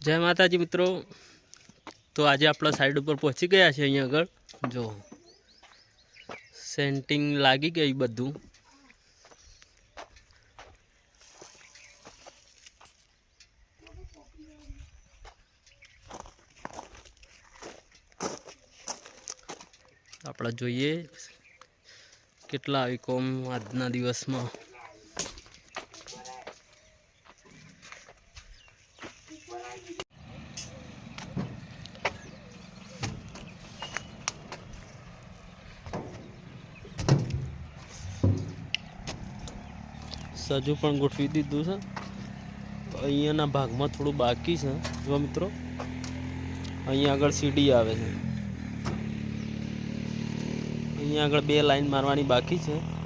જય માતાજી મિત્રો. તો આજે આપણા સાઈડ ઉપર પહોંચી ગયા છે અહીંયા આગળ. જો, સેન્ટિંગ લાગી ગઈ બધું. આપણે જોઈએ કેટલા આવી કોમ આજના દિવસમાં. સજુ પણ ગોઠવી દીધું છે. તો અહીંયાના ભાગમાં થોડું બાકી છે. જો મિત્રો, અહીંયા આગળ સીડી આવે છે. અહીંયા આગળ બે લાઈન મારવાની બાકી છે.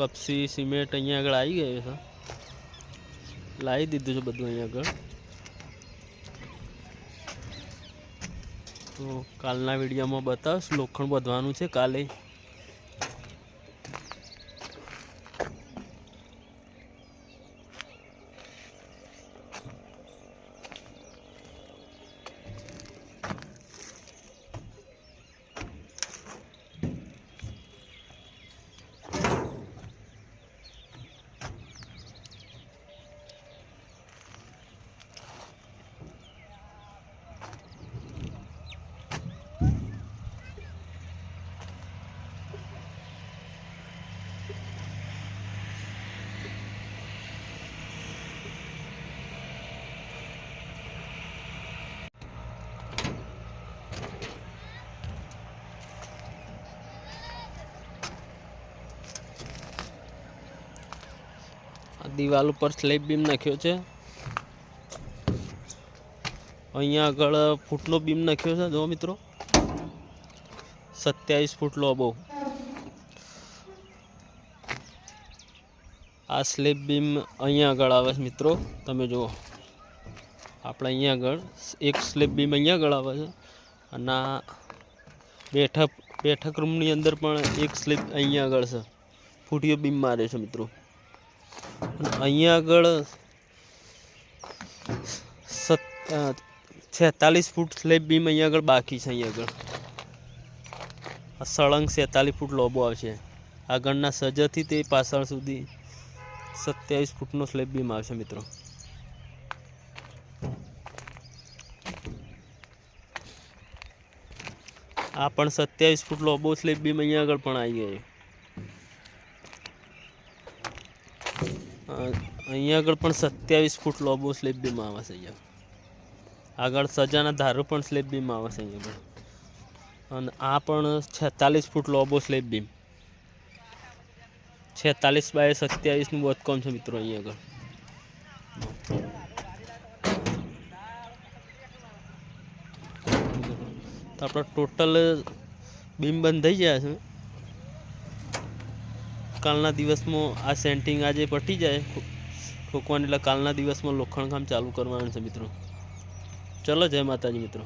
કપસી, સિમેન્ટ અહીંયા આગળ આવી ગયું છે. લાવી દીધું છે બધું અહીંયા આગળ. તો કાલના વિડીયોમાં બતાવીશ. લોખંડ બધવાનું છે કાલે. દિવાલ ઉપર સ્લેબ બીમ નાખ્યો છે. અહીંયા આગળ ફૂટનો બીમ નાખ્યો છે, જો મિત્રો. સત્યાવીસ ફૂટલો બહુ. આ સ્લેબ બીમ અહીંયા આગળ આવે છે, મિત્રો. તમે જુઓ. આપણે અહીંયા આગળ એક સ્લેબ બીમ અહીંયા આગળ આવે છે. અને બેઠક બેઠક રૂમની અંદર પણ એક સ્લેબ અહીંયા આગળ છે. ફૂટીઓ બીમ મારે છે, મિત્રો. અહીંયા આગળ છેતાલીસ ફૂટ સ્લેબ બીમ અહીંયા આગળ બાકી છે, અહીંયા આગળ. સળંગ છેતાલીસ ફૂટ લોબો આવશે. આગળના સજરથી તે પાછળ સુધી સત્યાવીસ ફૂટનો સ્લેબ બીમ આવશે, મિત્રો. આ પણ સત્યાવીસ ફૂટ લોબો સ્લેબ બીમ અહીંયા આગળ પણ આવી ગયો અહીંયા આગળ પણ સત્યાવીસ ફૂટ લોબો સ્લેબ બીમ આવે છે અહીંયા. આગળ સજાના ધારો પણ સ્લેબ બીમ આવે છે અહીંયા આગળ. અને આ પણ છેતાલીસ ફૂટ લોબો સ્લેબ બીમ છેતાલીસ બાય સત્યાવીસનું બોધકામ છે મિત્રો અહીંયા આગળ. તો આપણા ટોટલ બીમ બંધ થઈ ગયા છે. કાલના દિવસમાં આ સેન્ટિંગ આજે પટી જાય. ઠોકવાની એટલે કાલના દિવસમાં લોખંડ કામ ચાલુ કરવાનું છે મિત્રો. ચલો જય માતાજી મિત્રો.